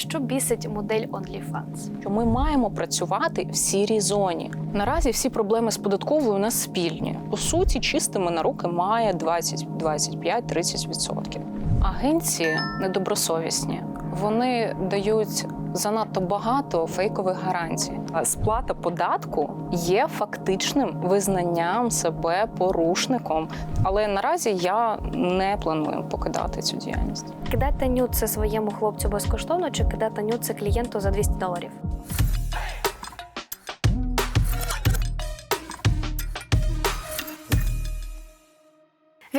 що бісить модель OnlyFans? що ми маємо працювати в сірій зоні. Наразі всі проблеми з податковою у нас спільні. По суті, чистими на руки має 20, 25, 30%. Агенції недобросовісні. Вони дають занадто багато фейкових гарантій. Сплата податку є фактичним визнанням себе порушником. Але наразі я не планую покидати цю діяльність. Кидати нюци своєму хлопцю безкоштовно, чи кидати нюци клієнту за 200 доларів?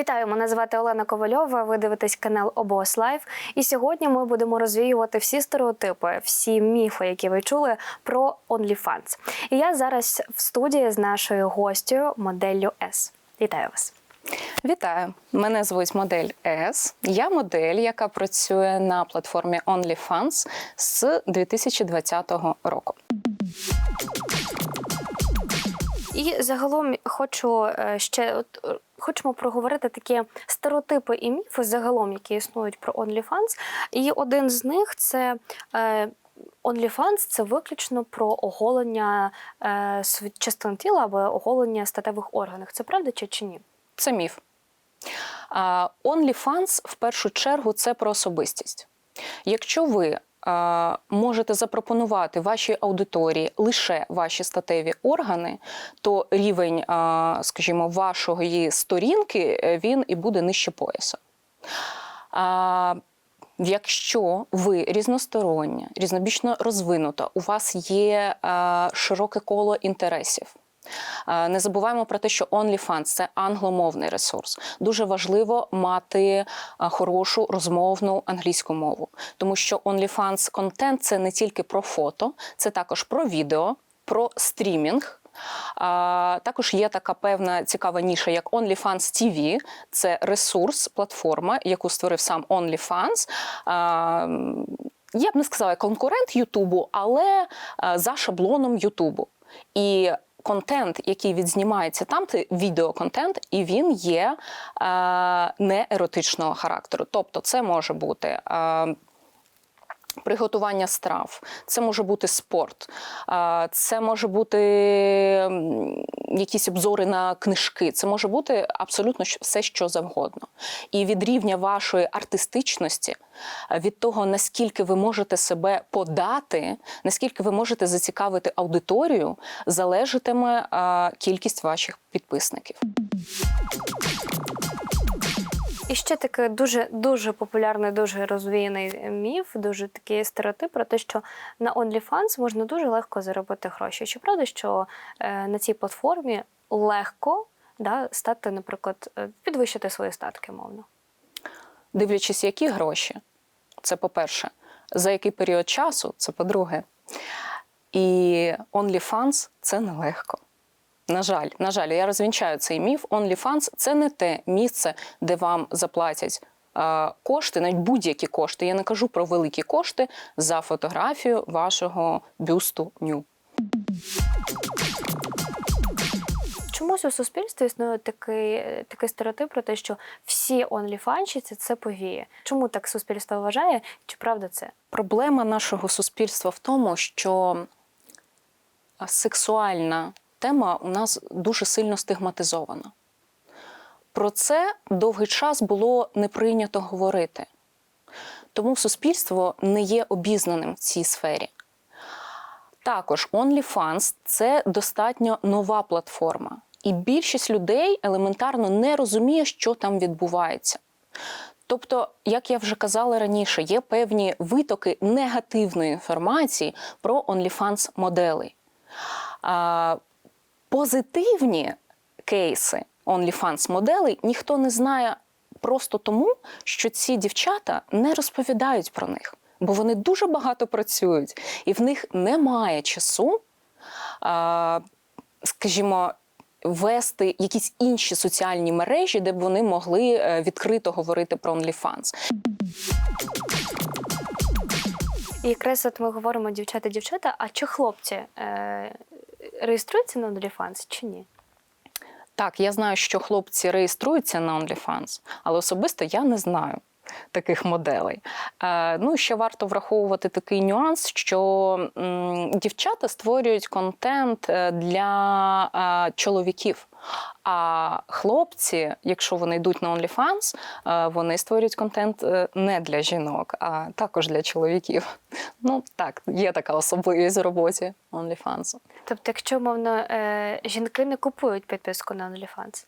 Вітаю, мене звати Олена Ковальова. Ви дивитесь канал Обос Лайф. І сьогодні ми будемо розвіювати всі стереотипи, всі міфи, які ви чули про OnlyFans. І я зараз в студії з нашою гостю, моделлю S. Вітаю вас. Вітаю! Мене звуть модель С. Я модель, яка працює на платформі OnlyFans з 2020 року. І загалом хочу е, ще от, е, хочемо проговорити такі стереотипи і міфи загалом, які існують про OnlyFans. І один з них це. Е, OnlyFans – це виключно про оголення е, частин тіла або оголення статевих органів. Це правда чи, чи ні? Це міф. OnlyFans в першу чергу це про особистість. Якщо ви можете запропонувати вашій аудиторії лише ваші статеві органи, то рівень, скажімо, вашої сторінки е, він і буде нижче пояса. Якщо ви різностороння, різнобічно розвинута, у вас є е, широке коло інтересів. Е, Не забуваємо про те, що OnlyFans – це англомовний ресурс. Дуже важливо мати е, хорошу розмовну англійську мову, тому що OnlyFans контент це не тільки про фото, це також про відео, про стрімінг. А, також є така певна цікава ніша, як OnlyFans TV. Це ресурс, платформа, яку створив сам OnlyFans. А, я б не сказала конкурент Ютубу, але за шаблоном Ютубу. І контент, який відзнімається там, це відеоконтент, і він є е, не еротичного характеру. Тобто, це може бути. Е, Приготування страв, це може бути спорт, це може бути якісь обзори на книжки, це може бути абсолютно все, що завгодно. І від рівня вашої артистичності, від того, наскільки ви можете себе подати, наскільки ви можете зацікавити аудиторію, залежатиме кількість ваших підписників. І ще такий дуже дуже популярний, дуже розвіяний міф, дуже такий стереотип про те, що на OnlyFans можна дуже легко заробити гроші. Чи правда, що е, на цій платформі легко да, стати, наприклад, е, підвищити свої статки, мовно? дивлячись, які гроші, це по-перше, за який період часу, це по-друге. І OnlyFans – це нелегко. На жаль, на жаль, я розвінчаю цей міф. OnlyFans – це не те місце, де вам заплатять е, кошти, навіть будь-які кошти. Я не кажу про великі кошти за фотографію вашого бюсту ню. Чомусь у суспільстві існує такий, е, такий стереотип про те, що всі онліфанщиці це повії. Чому так суспільство вважає? Чи правда це? Проблема нашого суспільства в тому, що сексуальна тема у нас дуже сильно стигматизована. Про це довгий час було не прийнято говорити. Тому суспільство не є обізнаним в цій сфері. Також OnlyFans – це достатньо нова платформа, і більшість людей елементарно не розуміє, що там відбувається. Тобто, як я вже казала раніше, є певні витоки негативної інформації про OnlyFans моделей. Позитивні кейси OnlyFans моделей ніхто не знає просто тому, що ці дівчата не розповідають про них, бо вони дуже багато працюють, і в них немає часу, а, скажімо, вести якісь інші соціальні мережі, де б вони могли е, відкрито говорити про OnlyFans. І якраз от ми говоримо дівчата-дівчата, а чи хлопці е, реєструються на OnlyFans чи ні? Так, я знаю, що хлопці реєструються на OnlyFans, але особисто я не знаю. Таких моделей. Е, ну, ще варто враховувати такий нюанс, що дівчата створюють контент е, для е, чоловіків. А хлопці, якщо вони йдуть на OnlyFans, вони створюють контент не для жінок, а також для чоловіків. Ну так, є така особливість в роботі OnlyFans. Тобто, якщо мовно жінки не купують підписку на OnlyFans.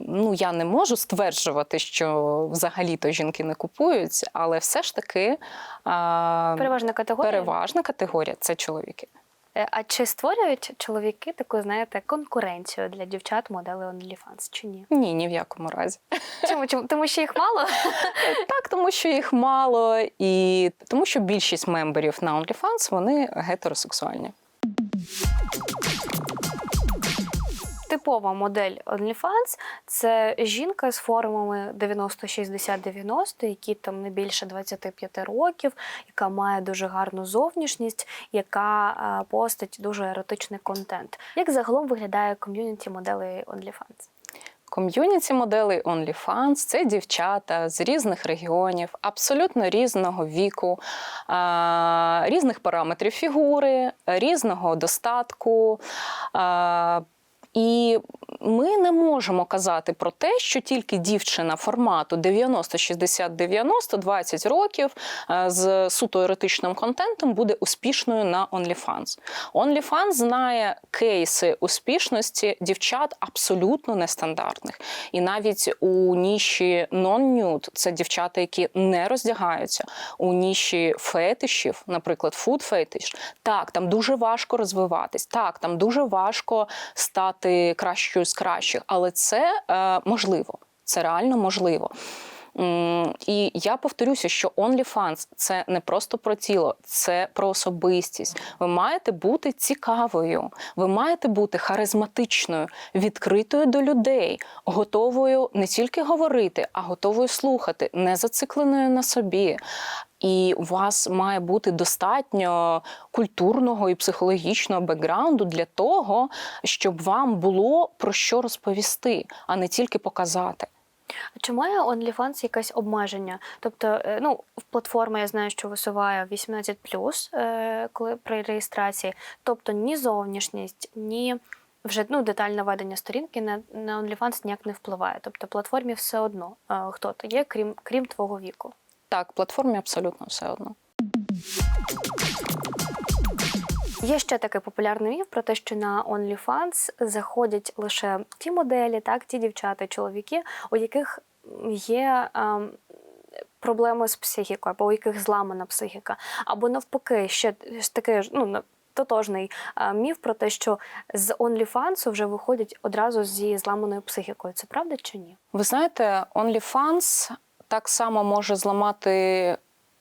Ну, я не можу стверджувати, що взагалі-то жінки не купують, але все ж таки а, Переважна категорія. переважна категорія це чоловіки. Е, А чи створюють чоловіки таку, знаєте, конкуренцію для дівчат модели OnlyFans, чи ні? Ні, ні в якому разі. Чому? Чому? Тому що їх мало? Так, тому що їх мало, і тому що більшість мемберів на OnlyFans вони гетеросексуальні. Типова модель OnlyFans – це жінка з формами 90-60-90, які там не більше 25 років, яка має дуже гарну зовнішність, яка е, постить дуже еротичний контент. Як загалом виглядає ком'юніті моделей OnlyFans? Ком'юніті моделей OnlyFans – це дівчата з різних регіонів, абсолютно різного віку, різних параметрів фігури, різного достатку. І ми не можемо казати про те, що тільки дівчина формату 90-60-90, 20 років е, з суто еротичним контентом буде успішною на OnlyFans. OnlyFans знає кейси успішності дівчат абсолютно нестандартних. І навіть у ніші non-nude – це дівчата, які не роздягаються. У ніші фетишів, наприклад, food фетиш, так, там дуже важко розвиватись, так, там дуже важко стати кращою з кращих, але це е, можливо. Це реально можливо. І я повторюся, що OnlyFans – це не просто про тіло, це про особистість. Ви маєте бути цікавою, ви маєте бути харизматичною, відкритою до людей, готовою не тільки говорити, а готовою слухати, не зацикленою на собі. І у вас має бути достатньо культурного і психологічного бекграунду для того, щоб вам було про що розповісти, а не тільки показати. Чи має OnlyFans якесь обмеження? Тобто, е, ну, в платформа я знаю, що висуває 18 е, коли при реєстрації. Тобто ні зовнішність, ні вже ну, детальне ведення сторінки на, на OnlyFans ніяк не впливає. Тобто платформі все одно, е, хто ти є, крім, крім твого віку. Так, платформі абсолютно все одно. Є ще такий популярний міф про те, що на OnlyFans заходять лише ті моделі, так, ті дівчата, чоловіки, у яких є ем, проблеми з психікою, або у яких зламана психіка, або навпаки, ще такий ж, ну, тотожний е, міф про те, що з OnlyFans вже виходять одразу зі зламаною психікою. Це правда чи ні? Ви знаєте, OnlyFans так само може зламати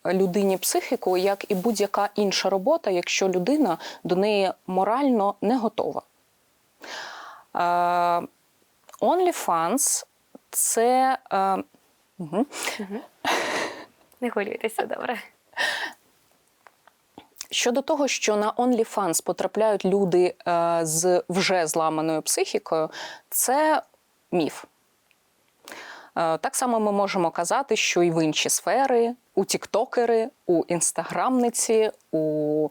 людині психіку, як і будь-яка інша робота, якщо людина до неї морально не готова. Е, OnlyFans – це. Е. Не хвилюйтеся, добре. Щодо того, що на OnlyFans потрапляють люди е, з вже зламаною психікою, це міф. Е, Так само ми можемо казати, що і в інші сфери, у тіктокери, у інстаграмниці, у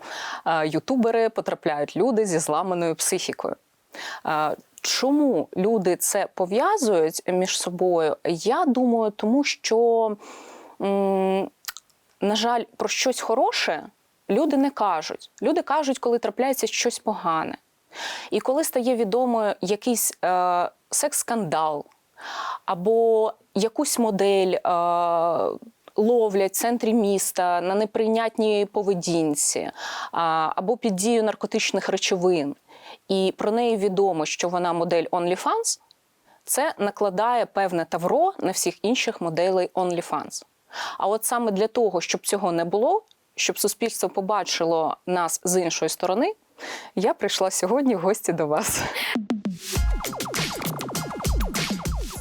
е, ютубери потрапляють люди зі зламаною психікою. Е, Чому люди це пов'язують між собою? Я думаю, тому що, на жаль, про щось хороше люди не кажуть. Люди кажуть, коли трапляється щось погане. І коли стає відомо якийсь е, секс-скандал або якусь модель е, ловлять в центрі міста на неприйнятній поведінці а, або під дією наркотичних речовин, і про неї відомо, що вона модель OnlyFans, це накладає певне тавро на всіх інших моделей OnlyFans. А от саме для того, щоб цього не було, щоб суспільство побачило нас з іншої сторони, я прийшла сьогодні в гості до вас.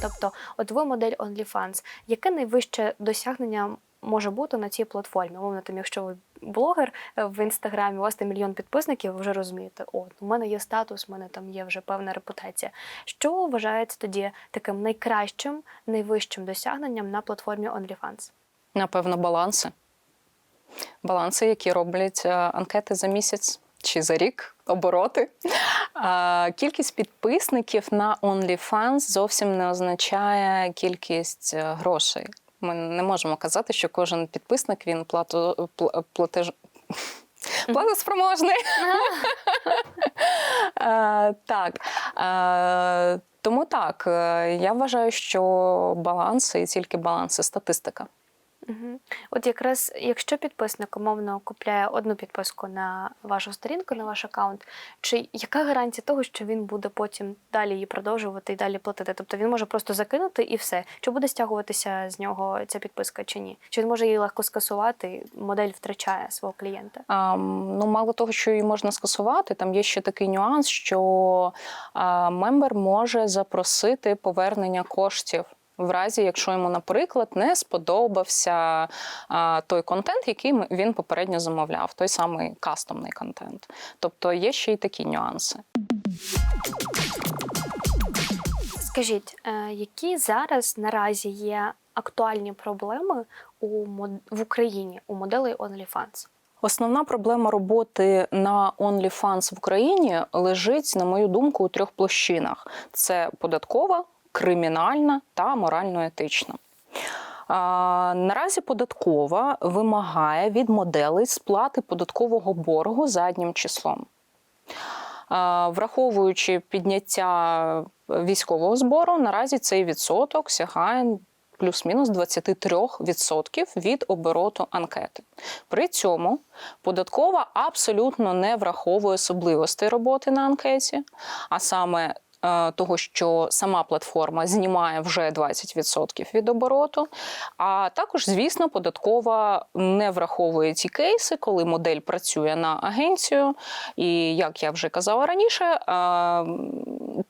Тобто, от ви модель OnlyFans. Яке найвище досягнення може бути на цій платформі? Мовно, там, якщо ви блогер е, в інстаграмі, у вас там мільйон підписників, ви вже розумієте, о, у мене є статус, у мене там є вже певна репутація. Що вважається тоді таким найкращим, найвищим досягненням на платформі OnlyFans? Напевно, баланси. Баланси, які роблять е, анкети за місяць чи за рік, обороти. А, Кількість підписників на OnlyFans зовсім не означає кількість е, грошей. Ми не можемо казати, що кожен підписник він плату, платеж. Платоспроможний. Е, Так. Е, Тому так, е, я вважаю, що баланс і тільки баланс це статистика. Угу. От якраз якщо підписник умовно купляє одну підписку на вашу сторінку, на ваш аккаунт, чи яка гарантія того, що він буде потім далі її продовжувати і далі платити? Тобто він може просто закинути і все. Чи буде стягуватися з нього ця підписка чи ні? Чи він може її легко скасувати? Модель втрачає свого клієнта? А, ну, мало того, що її можна скасувати, там є ще такий нюанс, що а, мембер може запросити повернення коштів. В разі, якщо йому, наприклад, не сподобався а, той контент, який він попередньо замовляв, той самий кастомний контент. Тобто є ще й такі нюанси. Скажіть, е, які зараз наразі є актуальні проблеми у в Україні у моделей OnlyFans? Основна проблема роботи на OnlyFans в Україні лежить, на мою думку, у трьох площинах: це податкова, кримінальна та морально-етична. Наразі податкова вимагає від моделей сплати податкового боргу заднім числом. Враховуючи підняття військового збору, наразі цей відсоток сягає плюс-мінус 23% від обороту анкети. При цьому податкова абсолютно не враховує особливостей роботи на анкеті, а саме того, що сама платформа знімає вже 20% від обороту. А також, звісно, податкова не враховує ті кейси, коли модель працює на агенцію. І як я вже казала раніше, е,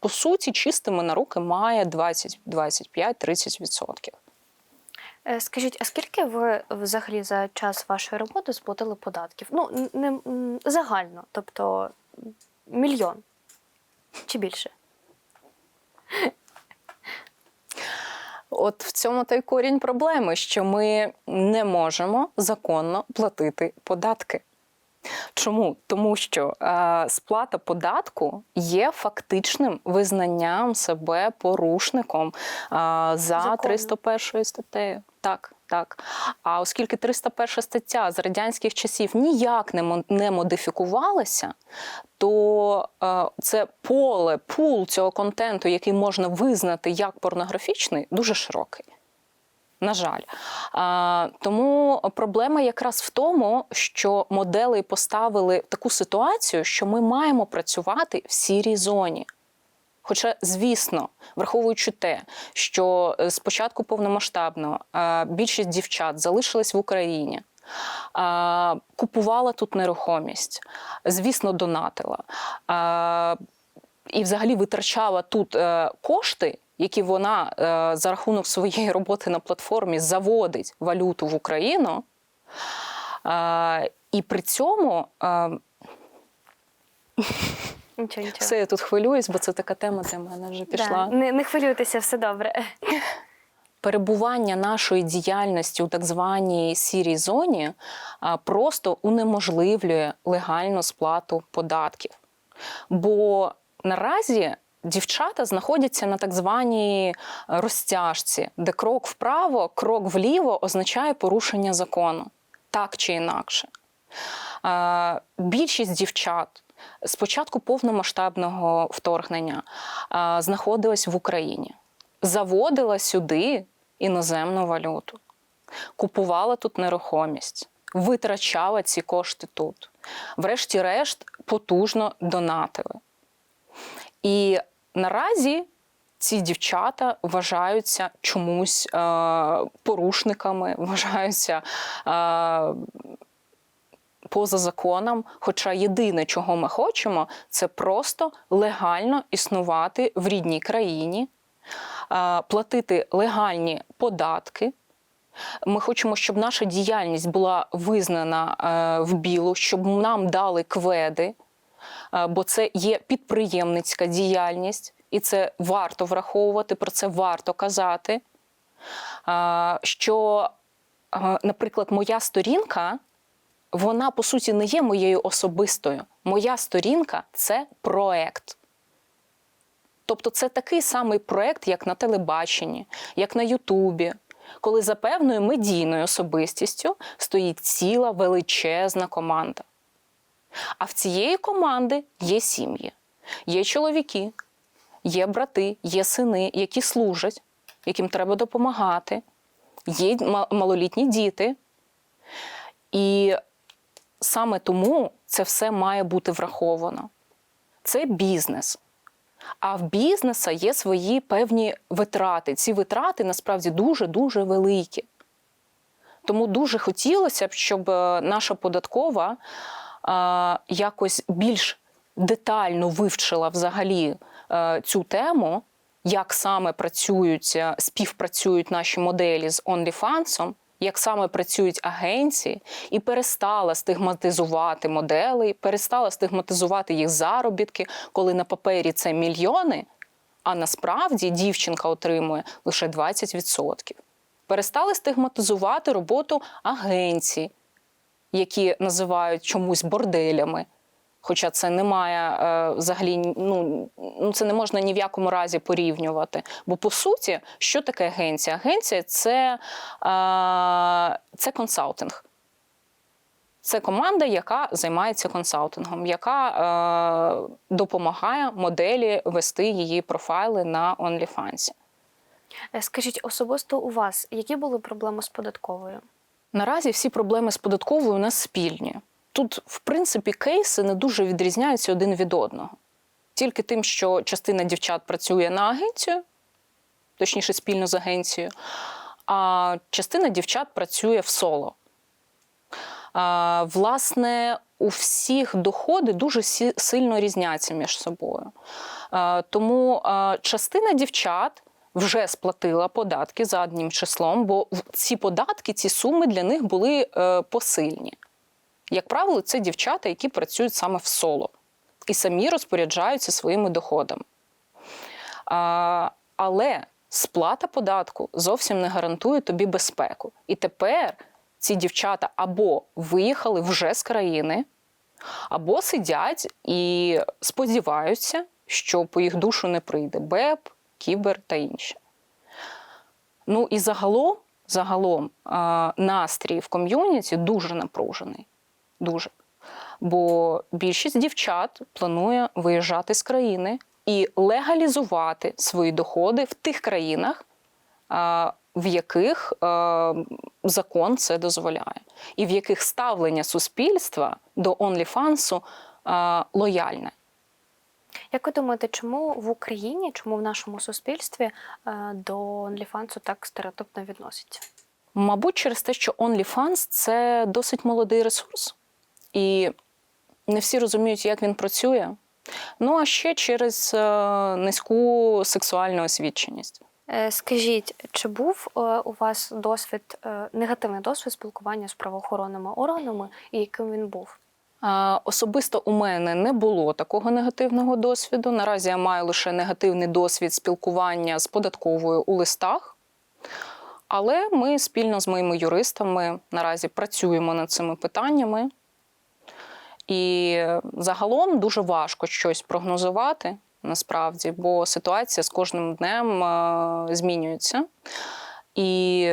по суті, чистими на руки має 20, 25-30%. Е, Скажіть, а скільки ви взагалі за час вашої роботи сплатили податків? Ну, не загально, тобто мільйон чи більше? От в цьому той корінь проблеми, що ми не можемо законно платити податки. Чому? Тому що е, сплата податку є фактичним визнанням себе порушником е, за Закону. 301 статтею. Так, так. А оскільки 301 стаття з радянських часів ніяк не, мо- не модифікувалася, то е, це поле, пул цього контенту, який можна визнати як порнографічний, дуже широкий. На жаль. А, тому проблема якраз в тому, що модели поставили таку ситуацію, що ми маємо працювати в сірій зоні. Хоча, звісно, враховуючи те, що з початку повномасштабного е, більшість дівчат залишилась в Україні, е, купувала тут нерухомість, звісно, донатила. е, І взагалі витрачала тут е, кошти, які вона е, за рахунок своєї роботи на платформі заводить валюту в Україну. Е, І при цьому е, Нічого, нічого. все я тут хвилююсь, бо це така тема, в мене вже пішла. Да, не, не хвилюйтеся, все добре. перебування нашої діяльності у так званій сірій зоні просто унеможливлює легальну сплату податків. Бо наразі дівчата знаходяться на так званій розтяжці, де крок вправо, крок вліво означає порушення закону, так чи інакше. Більшість дівчат з початку повномасштабного вторгнення знаходилась в Україні, заводила сюди іноземну валюту, купувала тут нерухомість, витрачала ці кошти тут. Врешті-решт, потужно донатили. І наразі ці дівчата вважаються чомусь е, порушниками, вважаються. Е, Поза законом, хоча єдине, чого ми хочемо, це просто легально існувати в рідній країні, платити легальні податки. Ми хочемо, щоб наша діяльність була визнана е, в білу, щоб нам дали кведи, е, бо це є підприємницька діяльність, і це варто враховувати, про це варто казати. Що е, наприклад, моя сторінка, вона по суті не є моєю особистою. Моя сторінка це проект. Тобто це такий самий проект, як на телебаченні, як на Ютубі, коли за певною медійною особистістю стоїть ціла величезна команда. А в цієї команди є сім'ї, є чоловіки, є брати, є сини, які служать, яким треба допомагати, є малолітні діти. І саме тому це все має бути враховано. Це бізнес. А в бізнеса є свої певні витрати. Ці витрати насправді дуже-дуже великі. Тому дуже хотілося б, щоб е, наша податкова е, якось більш детально вивчила взагалі е, цю тему, як саме працюють, співпрацюють наші моделі з OnlyFans, як саме працюють агенції, і перестала стигматизувати моделей, перестала стигматизувати їх заробітки, коли на папері це мільйони, а насправді дівчинка отримує лише 20%. Перестали стигматизувати роботу агенцій, які називають чомусь борделями. Хоча це не має е, взагалі, ну, ну це не можна ні в якому разі порівнювати. Бо по суті, що таке агенція? Агенція це, е, це консалтинг. Це команда, яка займається консалтингом, яка е, допомагає моделі вести її профайли на OnlyFans. Е, Скажіть, особисто у вас які були проблеми з податковою? Наразі всі проблеми з податковою у нас спільні. Тут, в принципі, кейси не дуже відрізняються один від одного. Тільки тим, що частина дівчат працює на агенцію, точніше, спільно з агенцією, а частина дівчат працює в соло. А, власне, у всіх доходи дуже сильно різняться між собою. А, тому а, частина дівчат вже сплатила податки заднім числом, бо ці податки, ці суми для них були е, посильні. Як правило, це дівчата, які працюють саме в соло і самі розпоряджаються своїми доходами. А, але сплата податку зовсім не гарантує тобі безпеку. І тепер ці дівчата або виїхали вже з країни, або сидять і сподіваються, що по їх душу не прийде БЕП, кібер та інше. Ну і загалом, загалом настрій в ком'юніті дуже напружений. Дуже. Бо більшість дівчат планує виїжджати з країни і легалізувати свої доходи в тих країнах, в яких е, закон це дозволяє, і в яких ставлення суспільства до OnlyFans е, лояльне. Як ви думаєте, чому в Україні, чому в нашому суспільстві е, до OnlyFans так стереотипно відносяться? Мабуть, через те, що OnlyFans – це досить молодий ресурс, і не всі розуміють, як він працює. Ну а ще через е, низьку сексуальну освіченість. Е, Скажіть, чи був е, у вас досвід, негативний досвід спілкування з правоохоронними органами і яким він був? Особисто у мене не було такого негативного досвіду. Наразі я маю лише негативний досвід спілкування з податковою у листах. Але ми спільно з моїми юристами наразі працюємо над цими питаннями. І загалом дуже важко щось прогнозувати насправді, бо ситуація з кожним днем е, змінюється. І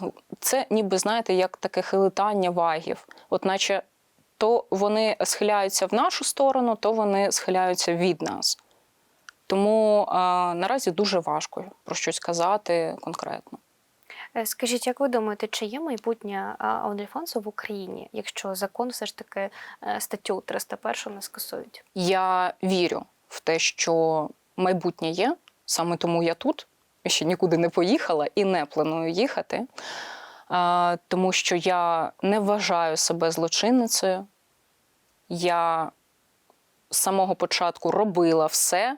ну, це ніби, знаєте, як таке хилитання вагів. От наче то вони схиляються в нашу сторону, то вони схиляються від нас. Тому е, наразі дуже важко про щось казати конкретно. Е, Скажіть, як ви думаєте, чи є майбутнє а, в Україні, якщо закон все ж таки е, статтю 301 не скасують? Я вірю в те, що майбутнє є, саме тому я тут. Ще нікуди не поїхала і не планую їхати, тому що я не вважаю себе злочинницею. Я з самого початку робила все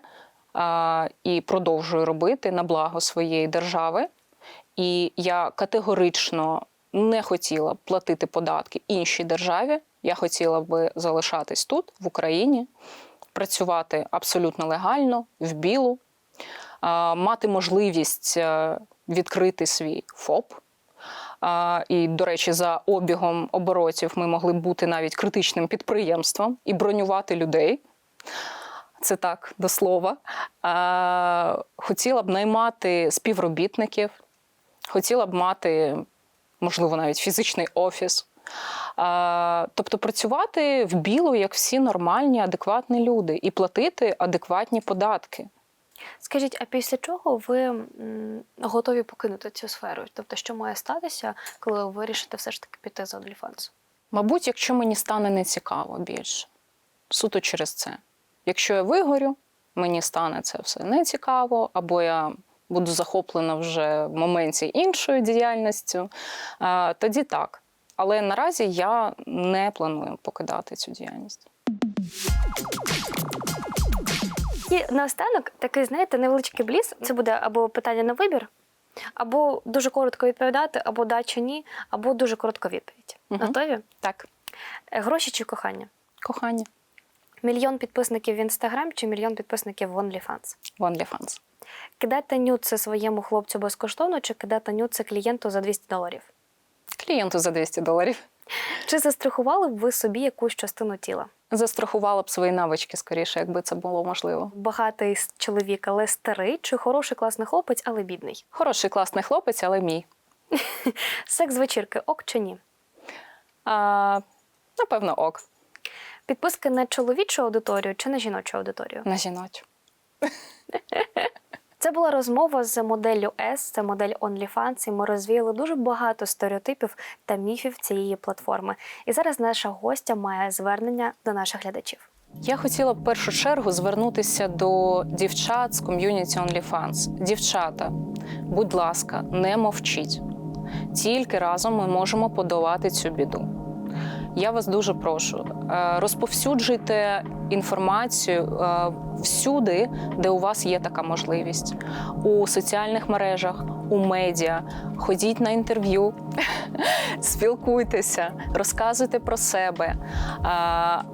і продовжую робити на благо своєї держави. І я категорично не хотіла б платити податки іншій державі. Я хотіла би залишатись тут, в Україні, працювати абсолютно легально, в білу, мати можливість е, відкрити свій ФОП, І, до речі, за обігом оборотів ми могли б бути навіть критичним підприємством і бронювати людей. Це так до слова. Хотіла б наймати співробітників, хотіла б мати, можливо, навіть фізичний офіс. Тобто працювати в білу, як всі нормальні, адекватні люди, і платити адекватні податки. Скажіть, а після чого ви готові покинути цю сферу? Тобто, що має статися, коли ви вирішите все ж таки піти з OnlyFans? Мабуть, якщо мені стане нецікаво більше, суто через це. Якщо я вигорю, мені стане це все нецікаво, або я буду захоплена вже в моменті іншою діяльністю, тоді так. Але наразі я не планую покидати цю діяльність. І наостанок такий, знаєте, невеличкий бліс. Це буде або питання на вибір, або дуже коротко відповідати, або да чи ні, або дуже коротко відповідь. Мгм. Готові? Так, Е, Гроші чи кохання? кохання, Мільйон підписників в Інстаграм чи мільйон підписників в OnlyFans? в OnlyFans. Кидати нюци своєму хлопцю безкоштовно, чи кидати нюци клієнту за 200 доларів? Клієнту за 200 доларів. Чи застрахували б ви собі якусь частину тіла? Застрахувала б свої навички скоріше, якби це було можливо. Багатий чоловік, але старий, чи хороший класний хлопець, але бідний? Хороший класний хлопець, але мій. Секс вечірки ок чи ні? А, напевно, ок. Підписки на чоловічу аудиторію чи на жіночу аудиторію? На жіночу. Це була розмова з моделлю S, це модель OnlyFans, і ми розвіяли дуже багато стереотипів та міфів цієї платформи. І зараз наша гостя має звернення до наших глядачів. Я хотіла в першу чергу звернутися до дівчат з ком'юніті OnlyFans. Дівчата, будь ласка, не мовчіть. Тільки разом ми можемо подолати цю біду. Я вас дуже прошу, е, розповсюджуйте інформацію е, всюди, де у вас є така можливість. У соціальних мережах, у медіа. Ходіть на інтерв'ю, спілкуйтеся, розказуйте про себе.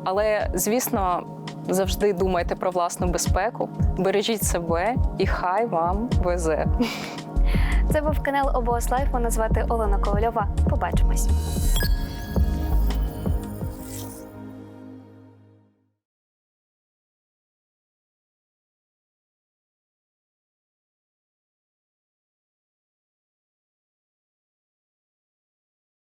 Але, звісно, завжди думайте про власну безпеку, бережіть себе і хай вам везе. Це був канал Обос Лайф. Мене звати Олена Ковальова. Побачимось.